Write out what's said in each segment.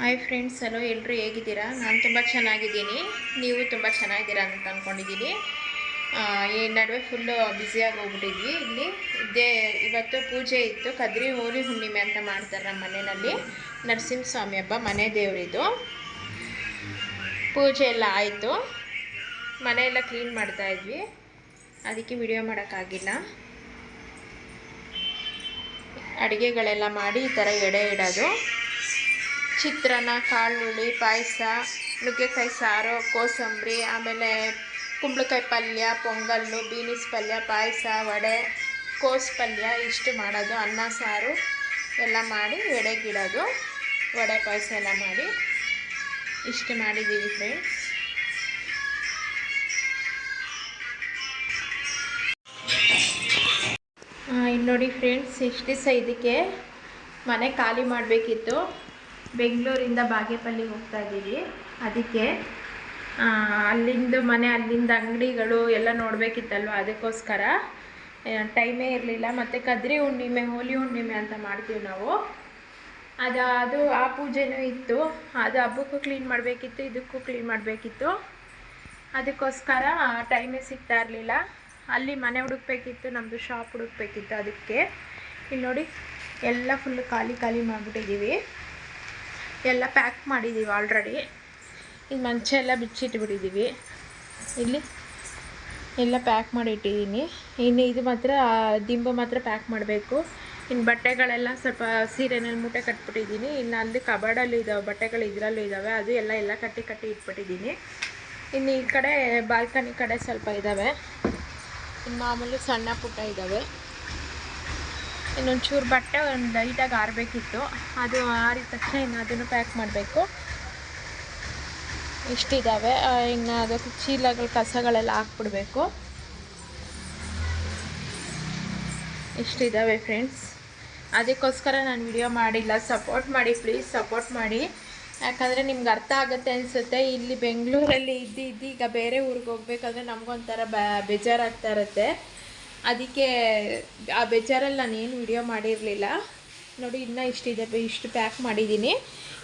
Hi friends hello ಎಲ್ಲರೂ ಹೇಗಿದ್ದೀರಾ? ನಾನು ತುಂಬ ಚೆನ್ನಾಗಿದ್ದೀನಿ. ನೀವು ತುಂಬ ಚೆನ್ನಾಗಿದ್ದೀರಾ ಅಂತ ಅಂದ್ಕೊಂಡಿದ್ದೀನಿ ಈ ನಡುವೆ ಫುಲ್ಲು ಬ್ಯುಸಿಯಾಗಿ ಹೋಗ್ಬಿಟ್ಟಿದ್ವಿ ಇಲ್ಲಿ ದೇ ಇವತ್ತು ಪೂಜೆ ಇತ್ತು. ಕದ್ರಿ ಹೋರಿ ಹುಣ್ಣಿಮೆ ಅಂತ ಮಾಡ್ತಾರೆ ನಮ್ಮ ಮನೆಯಲ್ಲಿ. ನರಸಿಂಹಸ್ವಾಮಿ ಹಬ್ಬ, ಮನೆ ದೇವರಿದು. ಪೂಜೆ ಎಲ್ಲ ಆಯಿತು. ಮನೆಯೆಲ್ಲ ಕ್ಲೀನ್ ಮಾಡ್ತಾ ಇದ್ವಿ. ಅದಕ್ಕೆ ವಿಡಿಯೋ ಮಾಡೋಕ್ಕಾಗಿಲ್ಲ. ಅಡುಗೆಗಳೆಲ್ಲ ಮಾಡಿ ಈ ಥರ ಎಡೆ ಇಡೋದು. ಚಿತ್ರಾನ್ನ, ಕಾಳುಳ್ಳಿ, ಪಾಯಸ, ನುಗ್ಗೆಕಾಯಿ ಸಾರು, ಕೋಸಂಬರಿ, ಆಮೇಲೆ ಕುಂಬಳಕಾಯಿ ಪಲ್ಯ, ಪೊಂಗಲ್ಲು, ಬೀನಿಸ್ ಪಲ್ಯ, ಪಾಯಸ, ವಡೆ, ಕೋಸು ಪಲ್ಯ, ಇಷ್ಟು ಮಾಡೋದು. ಅನ್ನ, ಸಾರು ಎಲ್ಲ ಮಾಡಿ ಎಡೆಗಿಡೋದು. ವಡೆ, ಪಾಯಸ ಎಲ್ಲ ಮಾಡಿ ಇಷ್ಟು ಮಾಡಿದ್ದೀವಿ ಫ್ರೆಂಡ್ಸ್ ಇನ್ನು ನೋಡಿ ಫ್ರೆಂಡ್ಸ್ ಇಷ್ಟು ದಿವಸ ಇದಕ್ಕೆ ಮನೆ ಖಾಲಿ ಮಾಡಬೇಕಿತ್ತು. ಬೆಂಗಳೂರಿಂದ ಬಾಗೇಪಲ್ಲಿಗೆ ಹೋಗ್ತಾ ಇದ್ದೀವಿ. ಅದಕ್ಕೆ ಅಲ್ಲಿಂದ ಮನೆ, ಅಲ್ಲಿಂದ ಅಂಗಡಿಗಳು ಎಲ್ಲ ನೋಡಬೇಕಿತ್ತಲ್ವ ಅದಕ್ಕೋಸ್ಕರ. ಟೈಮೇ ಇರಲಿಲ್ಲ. ಮತ್ತು ಕದ್ರಿ ಹುಣ್ಣಿಮೆ, ಹೋಲಿ ಹುಣ್ಣಿಮೆ ಅಂತ ಮಾಡ್ತೀವಿ ನಾವು. ಅದು ಅದು ಆ ಪೂಜೆನೂ ಇತ್ತು. ಅದು ಹಬ್ಬಕ್ಕೂ ಕ್ಲೀನ್ ಮಾಡಬೇಕಿತ್ತು, ಇದಕ್ಕೂ ಕ್ಲೀನ್ ಮಾಡಬೇಕಿತ್ತು. ಅದಕ್ಕೋಸ್ಕರ ಟೈಮೇ ಸಿಗ್ತಾ ಇರಲಿಲ್ಲ. ಅಲ್ಲಿ ಮನೆ ಹುಡುಕ್ಬೇಕಿತ್ತು ನಮ್ಮದು ಶಾಪ್ ಹುಡುಕ್ಬೇಕಿತ್ತು ಅದಕ್ಕೆ. ಇಲ್ಲಿ ನೋಡಿ, ಎಲ್ಲ ಫುಲ್ಲು ಖಾಲಿ ಖಾಲಿ ಮಾಡಿಬಿಟ್ಟಿದ್ದೀವಿ. ಎಲ್ಲ ಪ್ಯಾಕ್ ಮಾಡಿದ್ದೀವಿ ಆಲ್ರೆಡಿ ಈಗ ಮಂಚ ಎಲ್ಲ ಬಿಚ್ಚಿಟ್ಬಿಟ್ಟಿದ್ದೀವಿ ಇಲ್ಲಿ ಎಲ್ಲ ಪ್ಯಾಕ್ ಮಾಡಿ ಇಟ್ಟಿದ್ದೀನಿ ಇನ್ನು ಇದು ಮಾತ್ರ, ದಿಂಬು ಮಾತ್ರ ಪ್ಯಾಕ್ ಮಾಡಬೇಕು. ಇನ್ನು ಬಟ್ಟೆಗಳೆಲ್ಲ ಸ್ವಲ್ಪ ಸೀರೆನಲ್ಲಿ ಮೂಟೆ ಕಟ್ಬಿಟ್ಟಿದ್ದೀನಿ. ಇನ್ನು ಅಲ್ಲಿ ಕಬಾರ್ಡಲ್ಲಿ ಇದ್ದಾವೆ ಬಟ್ಟೆಗಳು ಇದರಲ್ಲೂ ಇದ್ದಾವೆ ಅದು ಎಲ್ಲ ಎಲ್ಲ ಕಟ್ಟಿ ಕಟ್ಟಿ ಇಟ್ಬಿಟ್ಟಿದ್ದೀನಿ. ಇನ್ನು ಈ ಕಡೆ ಬಾಲ್ಕನಿ ಕಡೆ ಸ್ವಲ್ಪ ಇದ್ದಾವೆ ಇನ್ನು ಮಾಮೂಲು ಸಣ್ಣ ಪುಟ್ಟ ಇದ್ದಾವೆ ಇನ್ನೊಂಚೂರು ಬಟ್ಟೆ ಒಂದು ಲೈಟಾಗಿ ಆರಬೇಕಿತ್ತು. ಅದು ಆರಿದ ತಕ್ಷಣ ಇನ್ನು ಅದನ್ನು ಪ್ಯಾಕ್ ಮಾಡಬೇಕು. ಇಷ್ಟಿದ್ದಾವೆ ಇನ್ನು ಅದಕ್ಕೆ ಚೀಲಗಳು, ಕಸಗಳೆಲ್ಲ ಹಾಕ್ಬಿಡ್ಬೇಕು. ಇಷ್ಟಿದ್ದಾವೆ ಫ್ರೆಂಡ್ಸ್ ಅದಕ್ಕೋಸ್ಕರ ನಾನು ವಿಡಿಯೋ ಮಾಡಿಲ್ಲ. ಸಪೋರ್ಟ್ ಮಾಡಿ ಪ್ಲೀಸ್ ಸಪೋರ್ಟ್ ಮಾಡಿ. ಯಾಕಂದರೆ ನಿಮ್ಗೆ ಅರ್ಥ ಆಗುತ್ತೆ ಅನಿಸುತ್ತೆ. ಇಲ್ಲಿ ಬೆಂಗಳೂರಲ್ಲಿ ಇದ್ದು ಇದ್ದು ಈಗ ಬೇರೆ ಊರಿಗೆ ಹೋಗ್ಬೇಕಾದ್ರೆ ನಮಗೊಂಥರ ಬ, ಬೇಜಾರಾಗ್ತಾ ಇರುತ್ತೆ. ಅದಕ್ಕೆ ಆ ಬೇಜಾರಲ್ಲಿ ನಾನು ಏನು ವಿಡಿಯೋ ಮಾಡಿರಲಿಲ್ಲ. ನೋಡಿ, ಇನ್ನೂ ಇಷ್ಟಿದೆ, ಇಷ್ಟು ಪ್ಯಾಕ್ ಮಾಡಿದ್ದೀನಿ.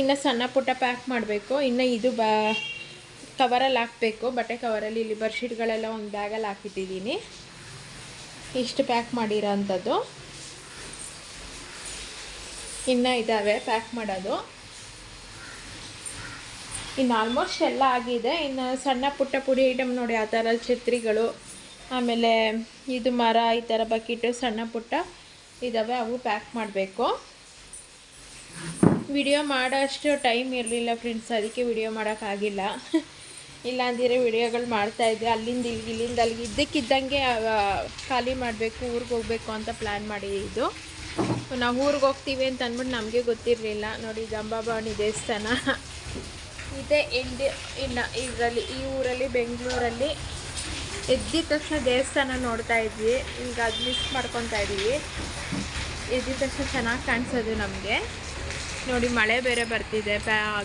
ಇನ್ನು ಸಣ್ಣ ಪುಟ್ಟ ಪ್ಯಾಕ್ ಮಾಡಬೇಕು. ಇನ್ನು ಇದು ಬ ಕವರಲ್ಲಿ ಹಾಕಬೇಕು. ಬಟ್ಟೆ ಕವರಲ್ಲಿ ಇಲ್ಲಿ ಬರ್ಶೀಟ್ಗಳೆಲ್ಲ ಒಂದು ಬ್ಯಾಗಲ್ಲಿ ಹಾಕಿಟ್ಟಿದ್ದೀನಿ. ಇಷ್ಟು ಪ್ಯಾಕ್ ಮಾಡಿರೋ ಅಂಥದ್ದು. ಇನ್ನು ಇದ್ದಾವೆ ಪ್ಯಾಕ್ ಮಾಡೋದು. ಇನ್ನು ಆಲ್ಮೋಸ್ಟ್ ಎಲ್ಲ ಆಗಿದೆ. ಇನ್ನು ಸಣ್ಣ ಪುಟ್ಟ ಪುಡಿ ಐಟಮ್ ನೋಡಿ, ಆ ಥರ ಛತ್ರಿಗಳು ಆಮೇಲೆ ಇದು ಮರ ಈ ಥರ ಬಕೆಟು, ಸಣ್ಣ ಪುಟ್ಟ ಇದ್ದಾವೆ ಅವು ಪ್ಯಾಕ್ ಮಾಡಬೇಕು. ವಿಡಿಯೋ ಮಾಡೋಷ್ಟು ಟೈಮ್ ಇರಲಿಲ್ಲ ಫ್ರೆಂಡ್ಸ್ ಅದಕ್ಕೆ ವಿಡಿಯೋ ಮಾಡೋಕ್ಕಾಗಿಲ್ಲ ಇಲ್ಲಾಂದಿರೋ ವಿಡಿಯೋಗಳು ಮಾಡ್ತಾಯಿದ್ದೆ ಅಲ್ಲಿಂದ ಇಲ್ಲಿ ಇಲ್ಲಿಂದ ಅಲ್ಲಿಗೆ ಇದ್ದಕ್ಕಿದ್ದಂಗೆ ಖಾಲಿ ಮಾಡಬೇಕು, ಊರಿಗೆ ಹೋಗಬೇಕು ಅಂತ ಪ್ಲ್ಯಾನ್ ಮಾಡಿದ್ದು ನಾವು ಊರಿಗೆ ಹೋಗ್ತೀವಿ ಅಂತ ಅಂದ್ಬಿಟ್ಟು ನಮಗೆ ಗೊತ್ತಿರಲಿಲ್ಲ. ನೋಡಿ ಜಂಬಾಭವಾನಿ ದೇವಸ್ಥಾನ. ಇದೆ, ಇಂಡಿ, ಇನ್ನು ಇದರಲ್ಲಿ, ಈ ಊರಲ್ಲಿ, ಬೆಂಗಳೂರಲ್ಲಿ ಎದ್ದಿದ ತಕ್ಷಣ ದೇವಸ್ಥಾನ ನೋಡ್ತಾ ಇದ್ವಿ. ಈಗ ಅದು ಮಿಸ್ ಮಾಡ್ಕೊತಾ ಇದ್ದೀವಿ ಎದ್ದಿದ ತಕ್ಷಣ ಚೆನ್ನಾಗಿ ಕಾಣಿಸೋದು ನಮಗೆ. ನೋಡಿ, ಮಳೆ ಬೇರೆ ಬರ್ತಿದೆ.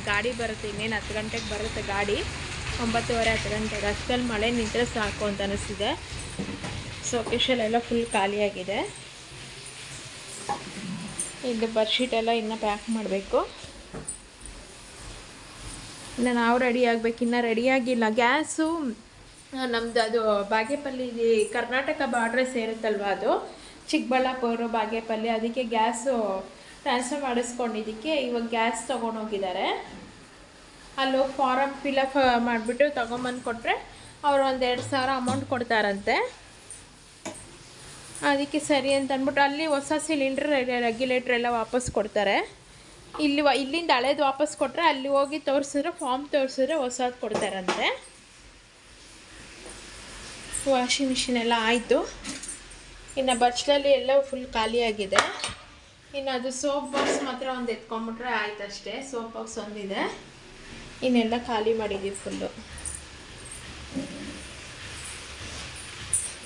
ಗಾಡಿ ಬರುತ್ತೆ, ಇನ್ನೇನು ಹತ್ತು ಗಂಟೆಗೆ ಬರುತ್ತೆ ಗಾಡಿ. ಒಂಬತ್ತುವರೆ, ಹತ್ತು ಗಂಟೆಗೆ. ಅಷ್ಟಲ್ಲಿ ಮಳೆ ನಿಂತರೆ ಸಾಕು ಅಂತ ಅನಿಸ್ತಿದೆ. ಎಲ್ಲ ಫುಲ್ ಖಾಲಿಯಾಗಿದೆ ಇದು ಬರ್ಶೀಟ್ ಎಲ್ಲ ಇನ್ನು ಪ್ಯಾಕ್ ಮಾಡಬೇಕು. ಇನ್ನು ನಾವು ರೆಡಿ ಆಗಬೇಕು. ಇನ್ನೂ ರೆಡಿಯಾಗಿಲ್ಲ ಗ್ಯಾಸು ನಮ್ಮದು ಅದು ಬಾಗೇಪಲ್ಲಿ ಕರ್ನಾಟಕ ಬಾರ್ಡ್ರೆ ಸೇರುತ್ತಲ್ವ ಅದು? ಚಿಕ್ಕಬಳ್ಳಾಪುರ, ಬಾಗೇಪಲ್ಲಿ, ಅದಕ್ಕೆ ಗ್ಯಾಸು ಟ್ರಾನ್ಸ್ಫರ್ ಮಾಡಿಸ್ಕೊಂಡಿದ್ದಕ್ಕೆ ಇವಾಗ ಗ್ಯಾಸ್ ತೊಗೊಂಡೋಗಿದ್ದಾರೆ ಅಲ್ಲಿ ಹೋಗಿ ಫಾರಮ್ ಫಿಲಪ್ ಮಾಡಿಬಿಟ್ಟು ತೊಗೊಂಬಂದು ಕೊಟ್ಟರೆ ಅವರು ಒಂದು ಎರಡು ಸಾವಿರ ಅಮೌಂಟ್ ಕೊಡ್ತಾರಂತೆ. ಅದಕ್ಕೆ ಸರಿ ಅಂತ ಅಂದ್ಬಿಟ್ಟು ಅಲ್ಲಿ ಹೊಸ ಸಿಲಿಂಡ್ರ್ ರೆಗ್ಯುಲೇಟ್ರ್ ಎಲ್ಲ ವಾಪಸ್ ಕೊಡ್ತಾರೆ. ಇಲ್ಲಿ ಇಲ್ಲಿಂದ ಹಳೇದು ವಾಪಸ್ ಕೊಟ್ಟರೆ ಅಲ್ಲಿ ಹೋಗಿ ತೋರಿಸಿದ್ರೆ ಫಾರ್ಮ್ ತೋರಿಸಿದ್ರೆ ಹೊಸದು ಕೊಡ್ತಾರಂತೆ. ವಾಷಿಂಗ್ ಮಿಷಿನ್ ಎಲ್ಲ ಆಯಿತು. ಇನ್ನು ಬಚ್ಚಲಲ್ಲಿ ಎಲ್ಲ ಫುಲ್ ಖಾಲಿಯಾಗಿದೆ ಇನ್ನು ಅದು ಸೋಪ್ ಬಾಕ್ಸ್ ಮಾತ್ರ ಒಂದು ಎತ್ಕೊಂಬಿಟ್ರೆ ಆಯ್ತು ಅಷ್ಟೇ. ಸೋಪ್ ಬಾಕ್ಸ್ ಒಂದಿದೆ. ಇನ್ನೆಲ್ಲ ಖಾಲಿ ಮಾಡಿದ್ದೀವಿ ಫುಲ್ಲು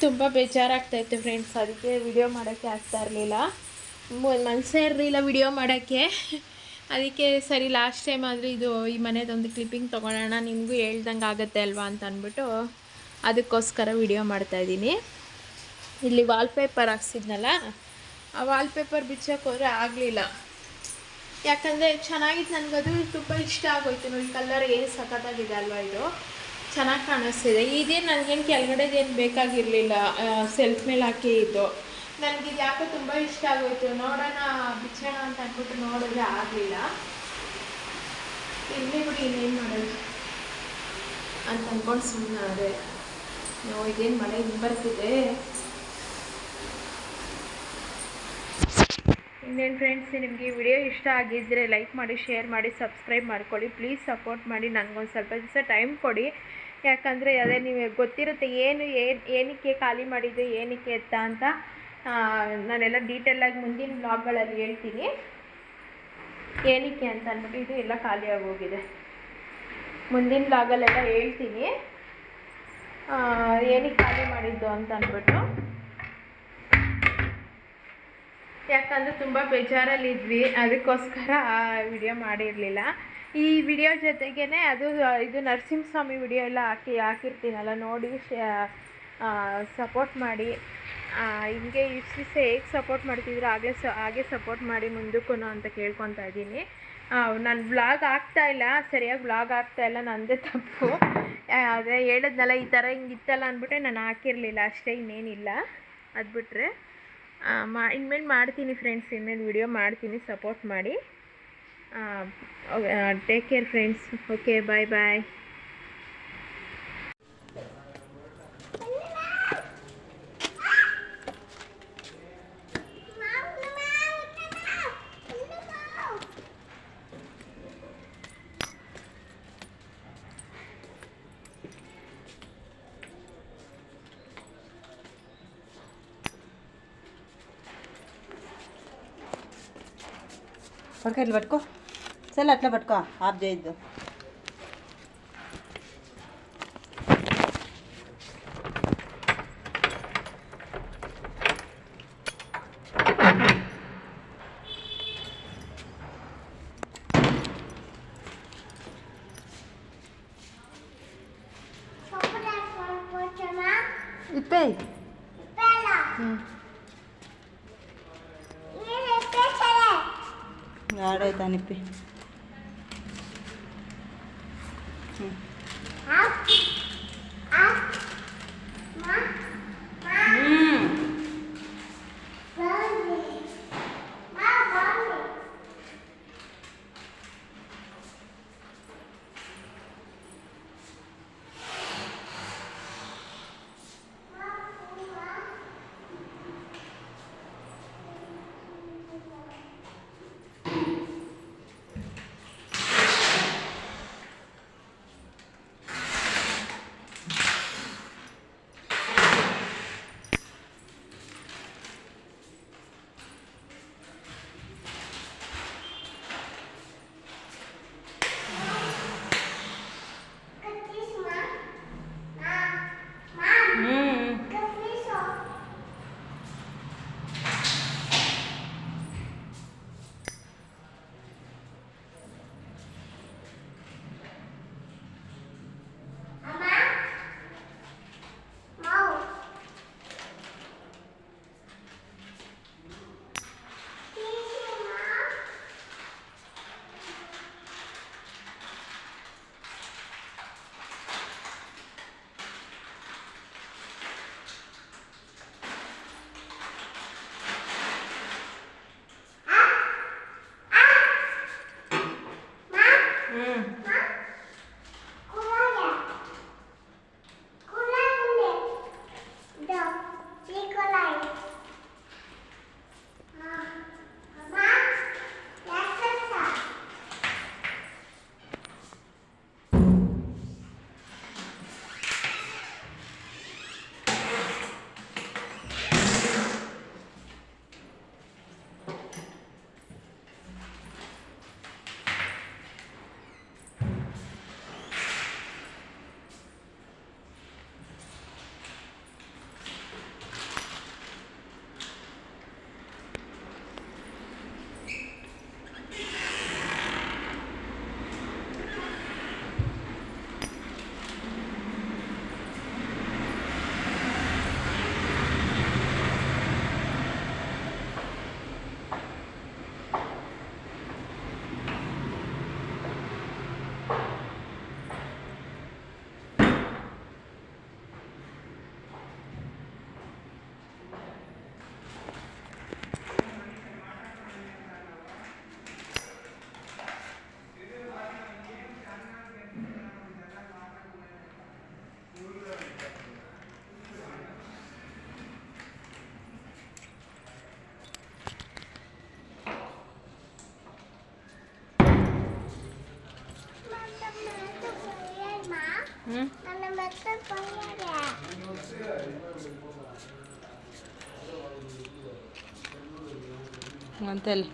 ತುಂಬ ಬೇಜಾರಾಗ್ತಾಯಿತ್ತು ಫ್ರೆಂಡ್ಸ್ ಅದಕ್ಕೆ ವಿಡಿಯೋ ಮಾಡೋಕ್ಕೆ ಆಗ್ತಾ ಇರಲಿಲ್ಲ. ಮನಸ್ಸೇ ಇರಲಿಲ್ಲ ವಿಡಿಯೋ ಮಾಡೋಕ್ಕೆ. ಅದಕ್ಕೆ ಸರಿ ಲಾಸ್ಟ್ ಟೈಮ್ ಆದರೆ ಇದು ಈ ಮನೆದೊಂದು ಕ್ಲಿಪ್ಪಿಂಗ್ ತೊಗೊಳೋಣ, ನಿಮಗೂ ಹೇಳ್ದಂಗೆ ಆಗುತ್ತೆ ಅಲ್ವಾ ಅಂತ ಅಂದ್ಬಿಟ್ಟು ಅದಕ್ಕೋಸ್ಕರ ವಿಡಿಯೋ ಮಾಡ್ತಾಯಿದ್ದೀನಿ ಇಲ್ಲಿ ವಾಲ್ಪೇಪರ್ ಹಾಕ್ಸಿದ್ನಲ್ಲ, ಆ ವಾಲ್ಪೇಪರ್ ಹೋದರೆ ಆಗಲಿಲ್ಲ. ಯಾಕಂದರೆ ಚೆನ್ನಾಗಿತ್ತು ನನಗದು ತುಂಬ ಇಷ್ಟ ಆಗೋಯ್ತು ನೋಡಿ ಕಲರ್ ಏನು ಸಖತ್ತಾಗಿದೆ ಅಲ್ವಾ ಇದು. ಚೆನ್ನಾಗಿ ಕಾಣಿಸ್ತಿದೆ. ಇದೇನು ನನಗೇನು ಕೆಳಗಡೆದೇನು ಬೇಕಾಗಿರಲಿಲ್ಲ ಸೆಲ್ಫ್ ಮೇಲೆ ಹಾಕಿ ಇದ್ದು ನನಗೆ ಇದು ಯಾಕೋ ತುಂಬ ಇಷ್ಟ ಆಗೋಯ್ತು. ನೋಡೋಣ, ಬಿಚ್ಚೋಣ ಅಂತ ಅಂದ್ಬಿಟ್ಟು ನೋಡಿದ್ರೆ ಆಗಲಿಲ್ಲ. ಇಲ್ಲಿ ಬಿಡಿ, ಇನ್ನೇನು ಮಾಡೋದು? ಅಂತ ಅಂದ್ಕೊಂಡು ಸುಮ್ಮನೆ ಅದೇ. ನೋ ಇದೇನು ಮಳೆ? ಹಿಂಗೆ ಬರ್ತಿದೆ. ಇನ್ನೇನು ಫ್ರೆಂಡ್ಸ್ ನಿಮಗೆ ವಿಡಿಯೋ ಇಷ್ಟ ಆಗಿದ್ದರೆ ಲೈಕ್ ಮಾಡಿ ಶೇರ್ ಮಾಡಿ ಸಬ್ಸ್ಕ್ರೈಬ್ ಮಾಡ್ಕೊಳ್ಳಿ. ಪ್ಲೀಸ್ ಸಪೋರ್ಟ್ ಮಾಡಿ ನನಗೊಂದು ಸ್ವಲ್ಪ ದಿವಸ ಟೈಮ್ ಕೊಡಿ. ಯಾಕಂದರೆ ಅದೇ ನಿಮಗೆ ಗೊತ್ತಿರುತ್ತೆ ಏನು ಏನು ಏನಕ್ಕೆ ಖಾಲಿ ಮಾಡಿದ್ದು ಏನಕ್ಕೆ ಅಂತ ಆ, ನಾನೆಲ್ಲ ಡೀಟೇಲಾಗಿ ಮುಂದಿನ ಬ್ಲಾಗ್ಗಳಲ್ಲಿ ಹೇಳ್ತೀನಿ. ಏನಕ್ಕೆ ಅಂತ ಅಂದ್ಬಿಟ್ಟು ಇದು ಎಲ್ಲ ಖಾಲಿಯಾಗಿ ಹೋಗಿದೆ. ಮುಂದಿನ ಬ್ಲಾಗಲ್ಲೆಲ್ಲ ಹೇಳ್ತೀನಿ. ಏನಕ್ಕೆ ಖಾಲಿ ಮಾಡಿದ್ದು ಅಂತ ಅಂದ್ಬಿಟ್ಟು. ಯಾಕಂದರೆ ತುಂಬ ಬೇಜಾರಲ್ಲಿದ್ವಿ ಅದಕ್ಕೋಸ್ಕರ ವಿಡಿಯೋ ಮಾಡಿರಲಿಲ್ಲ. ಈ ವಿಡಿಯೋ ಜೊತೆಗೇ ಅದು ಇದು ನರಸಿಂಹಸ್ವಾಮಿ ವಿಡಿಯೋ ಎಲ್ಲ ಹಾಕಿ ಹಾಕಿರ್ತೀನಲ್ಲ ನೋಡಿ ಸಪೋರ್ಟ್ ಮಾಡಿ. ಹಿಂಗೆ ಇಷ್ಟು ಹೇಗೆ ಸಪೋರ್ಟ್ ಮಾಡ್ತಿದ್ರು ಹಾಗೆ ಸ ಹಾಗೆ ಸಪೋರ್ಟ್ ಮಾಡಿ ಮುಂದಕ್ಕೂ ಅಂತ ಕೇಳ್ಕೊತಾ ಇದ್ದೀನಿ. ನಾನು ಬ್ಲಾಗ್ ಆಗ್ತಾಯಿಲ್ಲ ಸರಿಯಾಗಿ ಬ್ಲಾಗ್ ಆಗ್ತಾಯಿಲ್ಲ ಇಲ್ಲ ನಂದೇ ತಪ್ಪು. ಆ, ಅದೇ ಹೇಳಿದ್ನಲ್ಲ, ಈ ಥರ ಹಿಂಗಿತ್ತಲ್ಲ ಅಂದ್ಬಿಟ್ಟೆ ನಾನು ಹಾಕಿರಲಿಲ್ಲ, ಅಷ್ಟೇ ಇನ್ನೇನಿಲ್ಲ. ಅದು ಬಿಟ್ಟರೆ ಮಾ, ಇನ್ಮೇಲೆ ಮಾಡ್ತೀನಿ ಫ್ರೆಂಡ್ಸ್ ಇನ್ಮೇಲೆ ವಿಡಿಯೋ ಮಾಡ್ತೀನಿ ಸಪೋರ್ಟ್ ಮಾಡಿ. Take care friends okay bye bye పట్టుకో ఇట్లా పట్టుకో చల్ అట్లా పట్టుకో ఆఫ్ చేయొద్దు ahora está ni Mantele.